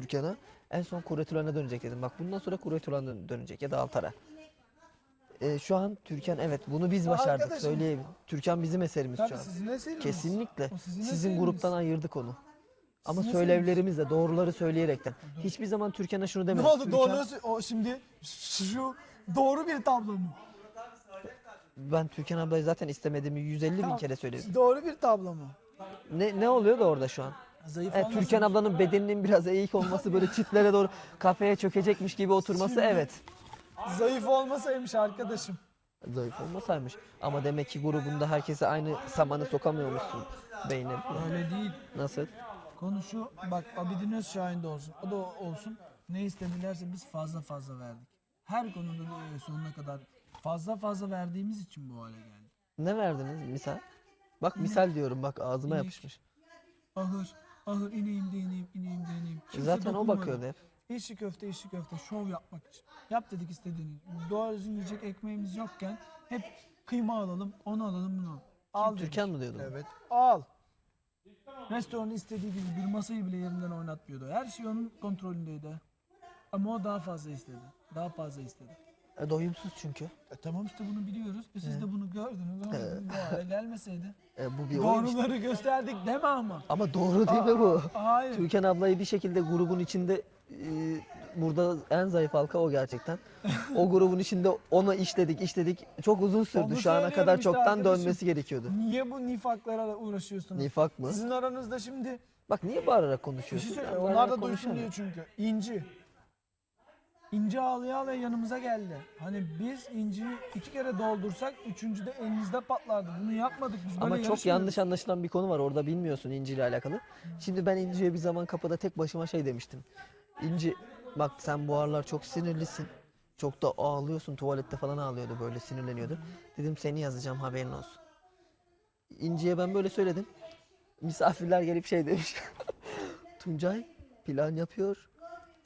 Türkan'a. En son Kuretülen'e dönecek dedim. Bak bundan sonra Kuretülen'e dönecek ya da Altar'a. Ee, şu an Türkan evet bunu biz başardık arkadaşım- söyleyeyim. Türkan bizim eserimiz Tabii şu an. sizin eseriniz. Kesinlikle. O sizin Sizin eseriniz. gruptan ayırdık onu. Ama Sizin söylevlerimizle, doğruları söyleyerekten. Hiçbir zaman Türkan'a şunu Ne demedik. oldu Türkan- doğru o şimdi şu doğru bir tablo mu? Ben Türkan ablayı zaten istemediğimi 150 bin kere söyledim. Doğru bir tablo mu? Ne, ne oluyor da orada şu an? Zayıf Evet. Türkan ablanın bedeninin biraz eğik olması böyle çitlere doğru kafeye çökecekmiş gibi oturması evet. Zayıf olmasaymış arkadaşım. Zayıf olmasaymış. Ama demek ki grubunda herkese aynı samanı sokamıyormuşsun beynine. Öyle değil. Nasıl? Konu şu bak Abidin Özşahin de olsun. O da olsun. Ne istedilerse biz fazla fazla verdik. Her konuda da sonuna kadar fazla fazla verdiğimiz için bu hale geldik. Ne verdiniz misal? Bak misal diyorum bak ağzıma İnek. yapışmış. Ahır, ahır ineyim de ineyim, ineyim de ineyim. Kimse Zaten o dokunmadı. bakıyordu hep. İşi köfte, işi köfte, şov yapmak için. Yap dedik istediğini. Doğru düzgün yiyecek ekmeğimiz yokken hep kıyma alalım, onu alalım, bunu alalım. Al dedik. Türkan mı diyordu? Evet, al. Restoranı istediği gibi bir masayı bile yerinden oynatmıyordu. Her şey onun kontrolündeydi. Ama o daha fazla istedi. Daha fazla istedi. E, doyumsuz çünkü. E tamam işte bunu biliyoruz. E siz gördünüz ama bu hale gelmeseydi. E, bu bir oyun işte. Doğruları gösterdik deme ama. Ama doğru değil mi bu? Hayır. Türkan ablayı bir şekilde grubun içinde e, burada en zayıf halka o gerçekten. O grubun içinde ona işledik işledik. Çok uzun sürdü. Onu Şu ana söylüyorum kadar işte çoktan arkadaşım. dönmesi gerekiyordu. Niye bu nifaklara uğraşıyorsunuz? Nifak mı? Sizin aranızda şimdi Bak niye bağırarak bir konuşuyorsun? şey Onlar da duysun konuşamıyorum. diye çünkü. İnci. İnci ağlaya ağlaya yanımıza geldi. Hani biz inciyi iki kere doldursak üçüncüde elinizde patlardı. Bunu yapmadık biz böyle Ama çok yanlış anlaşılan bir konu var orada bilmiyorsun İnci ile alakalı. Şimdi ben İnci'ye bir zaman kapıda tek başıma şey demiştim. İnci bak sen bu aralar çok sinirlisin. Çok da ağlıyorsun tuvalette falan ağlıyordu böyle sinirleniyordu. Dedim seni yazacağım haberin olsun. İnci'ye ben böyle söyledim. Misafirler gelip şey demiş. Tuncay plan yapıyor.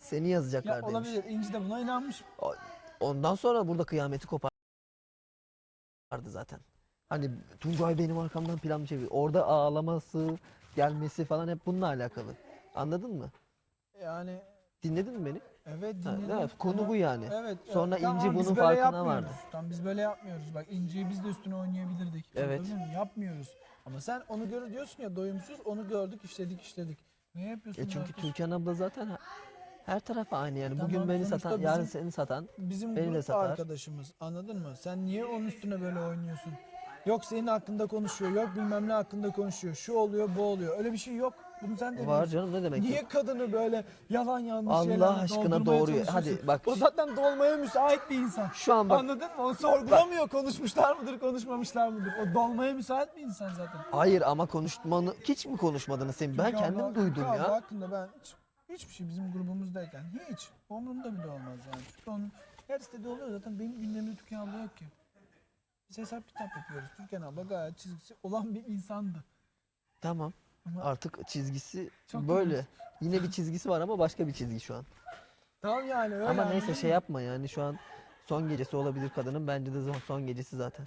Seni yazacaklar Ya demiş. olabilir. İnci de buna inanmış. Ondan sonra burada kıyameti kopardı zaten. Hani Tuncay benim arkamdan plan çeviriyor? Orada ağlaması, gelmesi falan hep bununla alakalı. Anladın mı? Yani Dinledin mi beni? evet Ha, dinledim. evet, konu bu yani. Evet. Sonra evet. Tamam, İnci biz bunun böyle farkına yapmıyoruz. vardı. Tamam biz böyle yapmıyoruz. Bak İnci'yi biz de üstüne oynayabilirdik. Evet. Anladın mı? Yapmıyoruz. Ama sen onu gör diyorsun ya doyumsuz onu gördük işledik işledik. Ne yapıyorsun? E çünkü arkadaş? Türkan abla zaten her tarafa aynı yani. Tamam, Bugün beni sonuçta satan, yarın bizim- seni satan. Bizim Beni de grup satar. arkadaşımız anladın mı? Sen niye onun üstüne böyle oynuyorsun? Yok senin hakkında konuşuyor, yok bilmem ne hakkında konuşuyor. Şu oluyor, bu oluyor. Öyle bir şey yok. Bunu sen de Var biliyorsun. canım ne demek? Niye kadını böyle yalan yanlış Allah şeylerle aşkına doldurmaya doğruyu- çalışıyorsun? hadi bak- O zaten dolmaya müsait bir insan. Şu an bak Anladın mı? O sorgulamıyor. Konuşmuşlar mıdır, konuşmamışlar mıdır? O dolmaya müsait bir insan zaten. hayır ama konuşmanı hiç mi konuşmadınız sen? Ben Türkan kendim abla- duydum ya. hakkında ben hiç, hiçbir şey bizim grubumuzdayken hiç umurumda bile olmaz yani. Çünkü onun her istediği oluyor zaten benim gündemimde Türkan abla yok ki. Biz hesap kitap yapıyoruz. Türkan abla gayet çizgisi olan bir insandı. Tamam. Ama- Artık çizgisi Çok böyle. Yine bir çizgisi var ama başka bir çizgi şu an. Tamam yani öyle. ama anladın neyse şey yapma yani şu an son gecesi olabilir kadının. Bence de son- son gecesi zaten.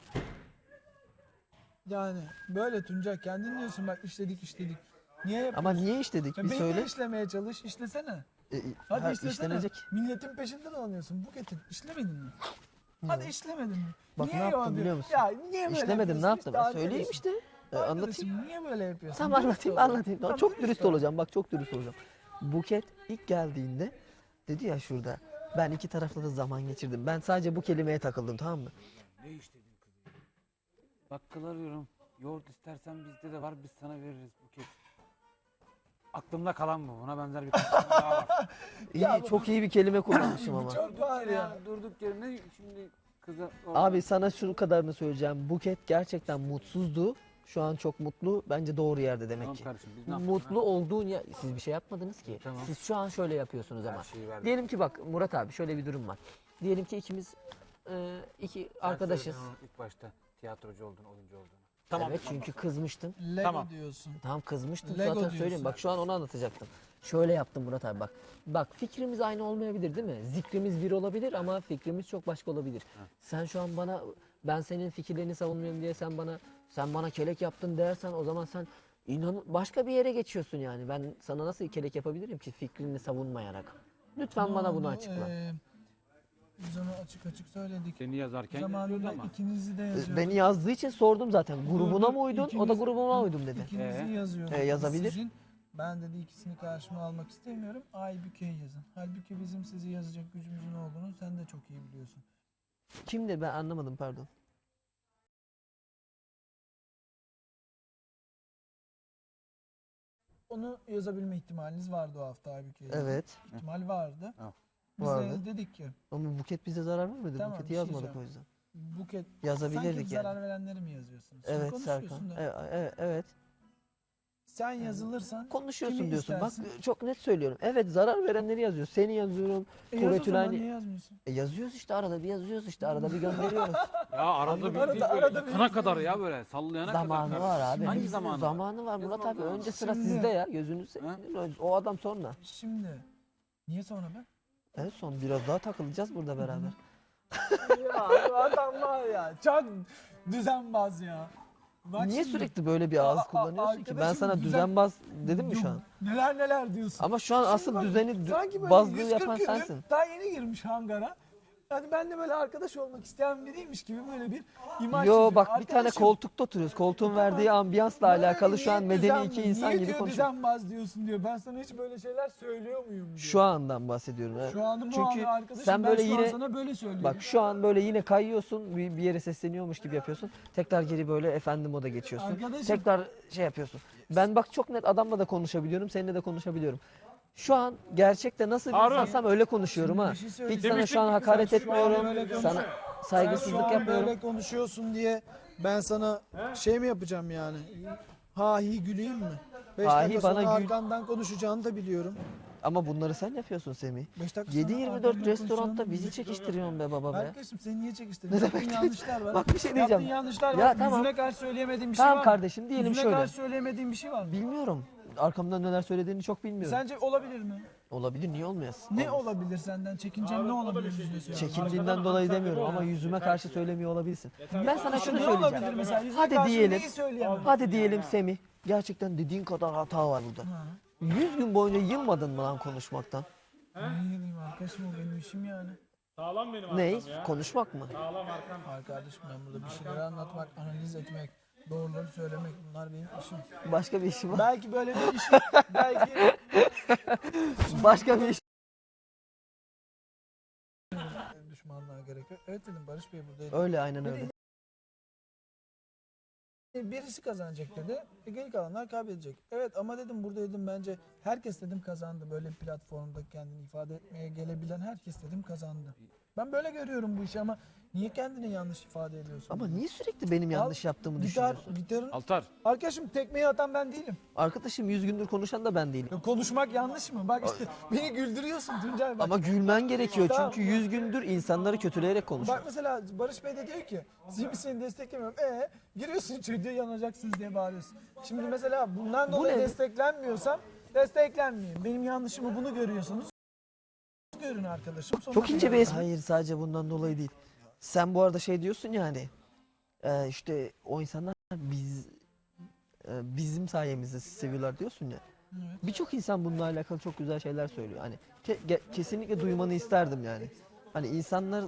Yani böyle Tuncay kendin diyorsun bak işledik işledik. Niye yapıyorsun? Ama niye işledik Ya bir söyle. işlemeye çalış, işlesene. E, e, Hadi ha, işlesene. işlenecek. Milletin peşinde dolanıyorsun. Buketin işlemedin mi? Hadi işlemedin mi? Bak niye ne yaptım biliyor musun? Ya niye böyle İşlemedim ne yaptım? Arkadaşım. söyleyeyim işte. E, anlatayım. Niye böyle yapıyorsun? Tamam anlatayım anlatayım. Tamam, çok dürüst ol. olacağım bak çok dürüst olacağım. Buket ilk geldiğinde dedi ya şurada ben iki tarafla da zaman geçirdim. Ben sadece bu kelimeye takıldım tamam mı? Ne işledin kızı? Bakkal arıyorum. Yoğurt istersen bizde de var biz sana veririz buket. Aklımda kalan bu. Buna benzer bir konuşma daha var. İyi, Ya bu- çok iyi bir kelime kullanmışım ama. Çok var ya. durduk yerine şimdi kıza orada- Abi sana şu kadarını söyleyeceğim. Buket gerçekten mutsuzdu. Şu an çok mutlu. Bence doğru yerde demek Tamam ki. kardeşim biz ne yaptık? Mutlu olduğun ya siz bir şey yapmadınız ki. Tamam. Siz şu an şöyle yapıyorsunuz Her ama. şeyi. Diyelim ki bak Murat abi şöyle bir durum var. Diyelim ki ikimiz e, iki Sen arkadaşız. onun ilk başta tiyatrocu olduğunu, oyuncu olduğunu. Tamam. evet çünkü kızmıştın. Lego Tamam. diyorsun. Tamam kızmıştım Lego zaten diyorsun. söyleyeyim. Bak şu an onu anlatacaktım. Şöyle yaptım Murat abi bak. Bak fikrimiz aynı olmayabilir değil mi? Zikrimiz bir olabilir ama fikrimiz çok başka olabilir. Sen şu an bana ben senin fikirlerini savunmuyorum diye sen bana sen bana kelek yaptın dersen o zaman sen İnan başka bir yere geçiyorsun yani. Ben sana nasıl ikelek yapabilirim ki fikrini savunmayarak? Lütfen bana bunu açıkla. e, biz onu açık açık söyledik. Seni yazarken yazıyordu Zamanında ama. ikinizi de Ee, yazıyorduk. Beni yazdığı için sordum zaten. Grubuna mı uydun? O da ikiniz- grubuma uydum dedi. İkinizi Ee? yazıyorduk. Ee, yazabilir. Sizin, ben dedi ikisini karşıma almak istemiyorum. Aybüke'yi yazın. Halbuki bizim sizi yazacak gücümüzün olduğunu sen de çok iyi biliyorsun. Kimdi ben anlamadım pardon. Onu yazabilme ihtimaliniz vardı o hafta Aybüke'yi. yazın. Evet. İhtimal vardı. Evet. Biz Vardı. de dedik ki Ama Buket bize zarar vermedi. Tamam, Buket'i bir şey yazmadık o yüzden. Buket Yazabilirdik sanki yani. zarar verenleri mi yazıyorsunuz? Şimdi Evet konuşuyorsun Serkan. da. Evet, evet, evet. Sen yazılırsan Konuşuyorsun Kimi diyorsun. Bak istersin? çok net söylüyorum. Evet zarar verenleri yazıyor. Seni yazıyorum. e, yaz o zaman niye yazmıyorsun? E yazıyoruz işte arada bir yazıyoruz işte arada bir gönderiyoruz. Ya arada bir Arada- böyle arada bir- kadar ya böyle sallayana zamanı kadar. var abi. Hangi Bizim zamanı? Zamanı var Ne Murat abi. zamanı? Önce sıra Şimdi- sizde ya. Gözünü seveyim. O adam sonra. Şimdi niye sonra ben? En son biraz daha takılacağız burada beraber. ya bu adam var ya çok düzenbaz ya. Bak Niye şimdi, sürekli böyle bir ağız a- kullanıyorsun ki? Ben arkadaşım sana düzen- düzenbaz dedim mi şu an? Neler neler diyorsun. Ama şu an Şimdi asıl bak, düzeni dü- sanki böyle bazlığı 140 yapan gündür sensin. Daha yeni girmiş hangara. Yani ben de böyle arkadaş olmak isteyen biriymiş gibi böyle bir imaj Yo çiziyor. bak bir tane Arkadaşım, koltukta oturuyoruz. Koltuğun verdiği ambiyansla bana alakalı şu niye an medeni düzen- iki insan niye gibi diyor konuşuyor. düzenbaz diyorsun diyor. Ben sana hiç böyle şeyler söylüyor muyum diyor. Şu andan bahsediyorum. evet. Şu anı bu Çünkü anı arkadaşım sen ben böyle şu yine an sana böyle söylüyorum. Bak şu an böyle yine kayıyorsun, bir, bir yere sesleniyormuş gibi yapıyorsun. Tekrar geri böyle efendi moda geçiyorsun. Arkadaşım- Tekrar şey yapıyorsun. Ben bak çok net adamla da konuşabiliyorum, seninle de konuşabiliyorum. Şu an gerçekte nasıl bir Harun. insansam öyle konuşuyorum Şimdi ha. bir şey Hiç sana şu an hakaret sen şu an etmiyorum. böyle Sana Sen şu saygısızlık an yapmıyorum. böyle konuşuyorsun diye ben sana şey mi yapacağım yani? Ha hi güleyim mi? 5 Ha hi dakika bana sonra gül. arkandan konuşacağını da biliyorum. Ama bunları sen yapıyorsun Semih. 5 dakika sonra 7-24 arkandan restoranda konuşacağını bizi çekiştiriyorsun be baba be. Arkadaşım seni niye çekiştirdin? Yaptığın demek? yanlışlar var. Bak bir şey Yaptığın diyeceğim. yanlışlar Ya var. tamam. Yüzüne karşı söyleyemediğin bir şey Tamam var. kardeşim diyelim Yüzüne şöyle. karşı söyleyemediğin bir şey var. Bilmiyorum. Arkamdan neler söylediğini çok bilmiyorum. Sence olabilir mi? Olabilir niye olmayasın? Ne Olmaz. olabilir senden? Çekincen ne olabilir yüzüne söyle. Çekindiğinden dolayı demiyorum ama yüzüme karşı söylemiyor olabilirsin. Ben sana şunu Ne söyleyeceğim. olabilir mesela? Yüzüne Hadi karşı diyelim. neyi söyleyemem? Hadi diyelim Semih. Gerçekten dediğin kadar hata var burada. Ha. 100 gün boyunca yılmadın mı lan konuşmaktan? Ne yılayım arkadaşım o benim işim yani. Sağlam benim arkam Ne? ya. Konuşmak mı? Sağlam arkam. Arkadaşım ben burada bir şeyleri anlatmak, analiz etmek, doğruları söylemek bunlar benim işim. Başka bir işim var. Belki böyle bir işim, belki Başka bir iş. düşmanlığa gerek yok. Evet dedim Barış Bey buradaydı. Öyle aynen öyle. Birisi kazanacak dedi. E, geri kalanlar kaybedecek. Evet ama dedim burada dedim bence herkes dedim kazandı. Böyle bir platformda kendini ifade etmeye gelebilen herkes dedim kazandı. Ben böyle görüyorum bu işi ama niye kendini yanlış ifade ediyorsun? Ama niye sürekli benim yanlış yaptığımı Gitar, düşünüyorsun? gitarın... Altar. Arkadaşım tekmeyi atan ben değilim. Arkadaşım 100 gündür konuşan da ben değilim. Ya konuşmak yanlış mı? Bak işte beni güldürüyorsun Tuncay bak. Ama gülmen gerekiyor Tamam. çünkü 100 gündür insanları kötüleyerek Bak konuşuyor. mesela Barış Bey de diyor ki Zibi seni desteklemiyorum. E giriyorsun çocuğa yanacaksınız diye bağırıyorsun. Şimdi mesela bundan Bu dolayı ne? desteklenmiyorsam desteklenmeyeyim. Benim yanlışımı bunu görüyorsunuz. Görün arkadaşım. Sonra Çok ince bir espri. Hayır sadece bundan dolayı değil. Sen bu arada şey diyorsun yani e, işte o insanlar biz e, bizim sayemizde sizi seviyorlar diyorsun ya. Evet. Birçok insan bununla alakalı çok güzel şeyler söylüyor. Hani ke- ge- kesinlikle duymanı isterdim yani. Hani insanlar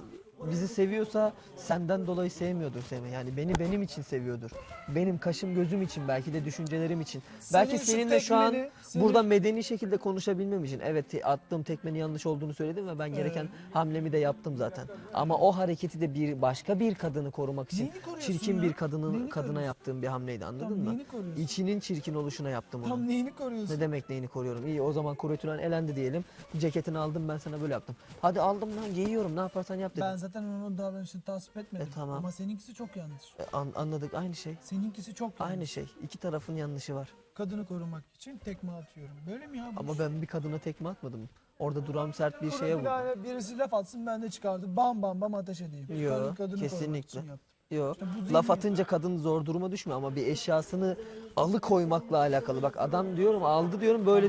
bizi seviyorsa senden dolayı sevmiyordur seni. Yani beni benim için seviyordur. Benim kaşım gözüm için belki de düşüncelerim için. belki şu seninle şu an tekmeni, senin- burada medeni şekilde konuşabilmem için. Evet te- attığım tekmenin yanlış olduğunu söyledim ve ben gereken hamlemi de yaptım zaten. Ama o hareketi de bir başka bir kadını korumak için Neyini koruyorsun çirkin ya? bir kadının Neyini kadına koruyorsun? yaptığım bir hamleydi anladın Tam mı? neyini koruyorsun? İçinin çirkin oluşuna yaptım onu. Tam neyini koruyorsun? Ne demek neyini koruyorum? İyi o zaman Kuretülen elendi diyelim. Ceketini aldım ben sana böyle yaptım. Hadi aldım lan giyiyorum ne yaparsan yap dedim. Ben zaten onun davranışını tasvip etmedim. E, tamam. Ama seninkisi çok yanlış. E, an- anladık aynı şey. Seninkisi çok yanlış. Aynı şey. İki tarafın yanlışı var. Kadını korumak için tekme atıyorum. Böyle mi ya bu Ama ben bir kadına tekme atmadım. Orada duran sert bir şeye bir vurdum. tane birisi laf atsın ben de çıkardım. Bam bam bam ateş edeyim. Yo, Kadın- kadını korumak kesinlikle. Yok. İşte Laf atınca kadın zor duruma düşmüyor ama bir eşyasını alıkoymakla alakalı. Bak adam diyorum aldı diyorum böyle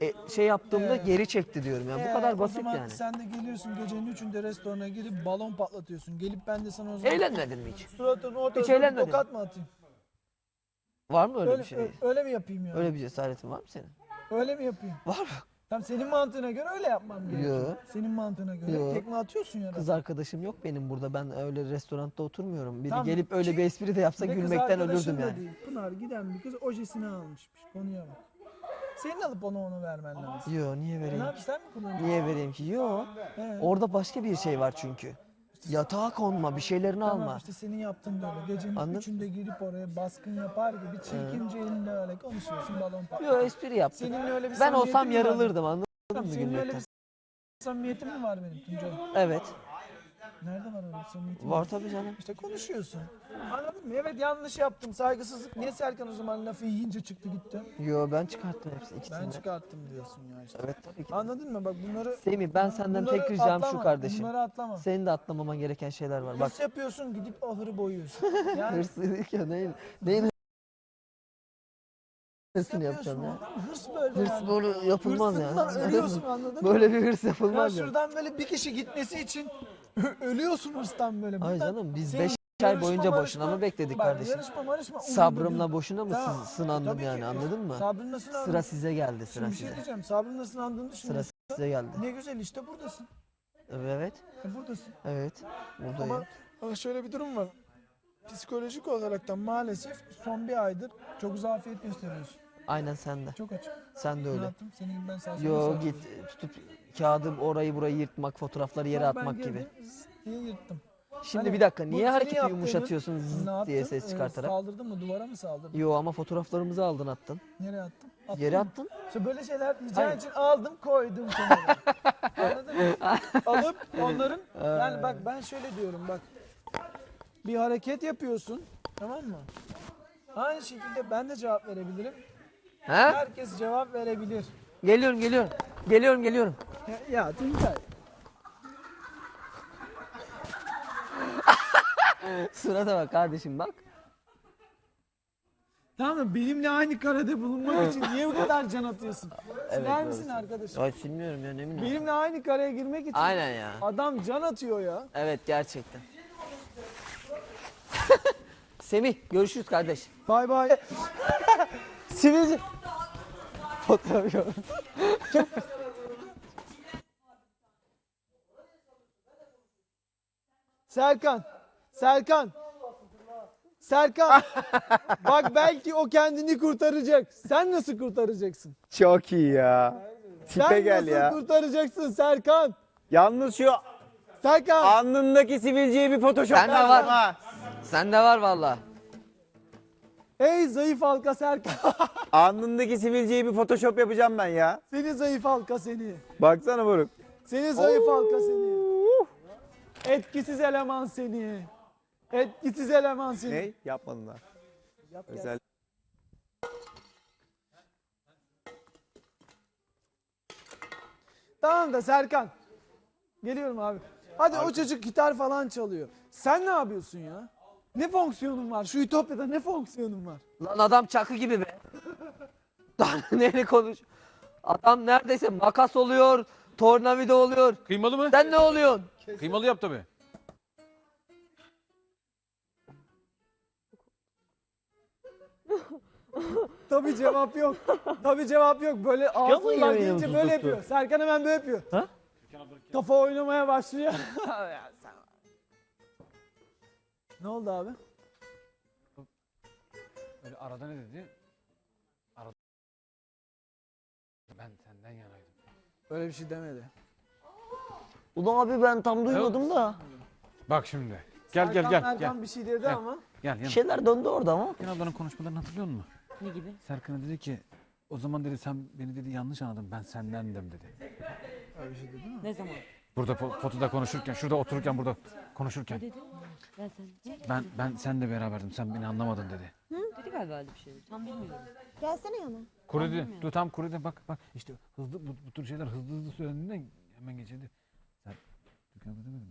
e, şey yaptığımda Evet. geri çekti diyorum ya. Ee, Bu kadar o basit zaman yani. sen de geliyorsun gecenin üçünde restorana girip balon patlatıyorsun. Gelip ben de sana o zaman Eğlenmedin mi hiç? suratının Hiç ortasına eğlenmedin. tokat mı atayım? Var mı öyle, öyle, bir şey? ö- öyle mi yapayım yani? Öyle, Öyle bir cesaretin var mı senin? mi yapayım? Var mı? Tam senin mantığına göre öyle yapmam gerekiyor. Yo. Senin mantığına göre. Yo. Tekme atıyorsun ya. Kız arkadaşım yok benim burada. Ben öyle restoranda oturmuyorum. Biri Tamam, gelip öyle ki- bir espri de yapsa Bir de kız gülmekten arkadaşın ölürdüm da yani. Değil. Pınar giden bir kız ojesini almışmış. Konuya bak. Senin alıp ona onu vermen lazım. Yo niye Ne vereyim? yapayım sen mi kullanacaksın? Niye vereyim ki? Yo. Orada başka bir şey var çünkü. Yatağa konma, bir şeylerini Tamam alma. işte senin yaptığın böyle. Gecenin Anladın? üçünde girip oraya baskın yapar gibi çirkince elinle öyle konuşuyorsun balon Yo patlıyor. espri yaptım. Seninle öyle bir Ben samimiyetin olsam mi var? yarılırdım anladın mı Seninle öyle gülmekten? bir samimiyetin mi var benim Tuncay? Evet. Nerede var öyle bir samimiyetin? Var tabii canım. İşte konuşuyorsun. Anladın mı? Evet yanlış yaptım. Saygısızlık. Niye Serkan o zaman lafı yiyince çıktı gitti? Yo ben çıkarttım hepsini ikisini. Ben de. çıkarttım diyorsun ya işte. Evet tabii ki. Anladın mı? Bak bunları Semih ben senden bunları tek ricam şu kardeşim. Bunları atlama. Senin de atlamaman gereken şeyler var. Bak Hırs yapıyorsun gidip ahırı boyuyorsun. Yani hırsızlık ya neyin, neyin yapıyorsun yapacağım ya. Hırs böyle Hırs yani. böyle yapılmaz ya. Hırsından ölüyorsun anladın mı? Böyle bir hırs Ya yapılmaz ya. şuradan böyle bir kişi gitmesi için ölüyorsun hırstan böyle. Ay Buradan canım biz senin 5 ay yarışma boyunca marışma- boşuna mı bekledik Bak, kardeşim? Yarışma marışma umurumda Sabrımla değil. boşuna mı sı- sınandım tabii yani ki. anladın mı? Sabrınla sınandın. Sıra size geldi sıra Şimdi bir şey size. diyeceğim. Sabrınla sınandığını Sıra düşünüyorsun. size geldi. Ne güzel işte buradasın. Evet. E, buradasın. Evet. Buradayım. Ama şöyle bir durum var. Psikolojik olaraktan maalesef son bir aydır çok zafiyet gösteriyorsun. Aynen sen de. Çok açık. Sen de Ne öyle. yaptım? Senin gibi ben sağ sola Yo sağ git tutup kağıdı orayı burayı yırtmak, fotoğrafları yere ben atmak gibi. girdim, zzz diye yırttım. Şimdi Hani bir dakika bu niye senin hareketi yaptığının- yumuşatıyorsun Ne zzz yaptın? diye ses Ee, çıkartarak? saldırdın mı? Duvara mı saldırdın? Yo ama fotoğraflarımızı aldın attın. Nereye attım? Attım Yere mı? attın. İşte böyle şeyler rica Hayır. için aldım koydum kenara. Anladın mı? Alıp onların yani bak ben şöyle diyorum bak. Bir hareket yapıyorsun tamam mı? Aynı şekilde ben de cevap verebilirim. He? Herkes cevap verebilir. Geliyorum geliyorum. Geliyorum geliyorum. Ya, ya Tuncay. Surata bak kardeşim bak. Tamam mı? Benimle aynı karede bulunmak için niye bu kadar can atıyorsun? Siler misin doğru. arkadaşım? Ay bilmiyorum ya ne bileyim. Benimle aynı kareye girmek için Aynen ya. adam can atıyor ya. Evet gerçekten. Semih görüşürüz kardeş. Bay bay. Sivilce. Fotoğraf yok. Serkan. Serkan. Serkan. Bak belki o kendini kurtaracak. Sen nasıl kurtaracaksın? Çok iyi ya. Tipe Sen gel nasıl ya. kurtaracaksın Serkan? Yalnız şu Serkan. alnındaki sivilceye bir photoshop Sende lazım var. ha. Sende var valla. Ey zayıf halka Serkan. Alnındaki sivilceye bir photoshop yapacağım ben ya. seni zayıf halka seni. Baksana moruk. Seni zayıf halka seni. Etkisiz eleman seni. Etkisiz eleman seni. Ne? Yapmadın daha. Özel. Tamam da Serkan. Geliyorum abi. Hadi o çocuk gitar falan çalıyor. Sen ne yapıyorsun ya? Ne fonksiyonun var? Şu Ütopya'da ne fonksiyonun var? Lan adam çakı gibi be. Daha neyini konuş. Adam neredeyse makas oluyor, tornavida oluyor. Kıymalı mı? Sen ne oluyorsun? Kıymalı yap tabii. Tabii cevap yok. Tabii cevap yok. Böyle ağzından mi böyle tuttu? yapıyor. Serkan hemen böyle yapıyor. Ha? Kafa oynamaya başlıyor. Ne oldu abi? Böyle arada ne dedi? Arada. Ben senden yanaydım. Öyle bir şey demedi. Ulan abi ben tam duymadım da. Bak şimdi. Gel gel Serkan gel. Gel bir şey dedi Gel. ama. gel Bir yan. şeyler döndü orada ama. Serkan ablanın konuşmalarını hatırlıyor musun? Ne gibi? Serkan'a dedi ki o zaman dedi sen beni dedi yanlış anladın ben sendendim dedi. Öyle bir şey dedi mi? Ne zaman? Burada fo- fotoda konuşurken şurada otururken burada konuşurken Dedi. Ben sen. ben ben senle beraberdim sen beni anlamadın dedi. Hı? Dedi galiba öyle bir şey. Tam bilmiyorum. Gelsene yana. Kurudi. Dur tam kurudi bak bak işte hızlı bu, bu tür şeyler hızlı hızlı söylendiğinde hemen geçirdi. Sen Türkan abla demedi mi?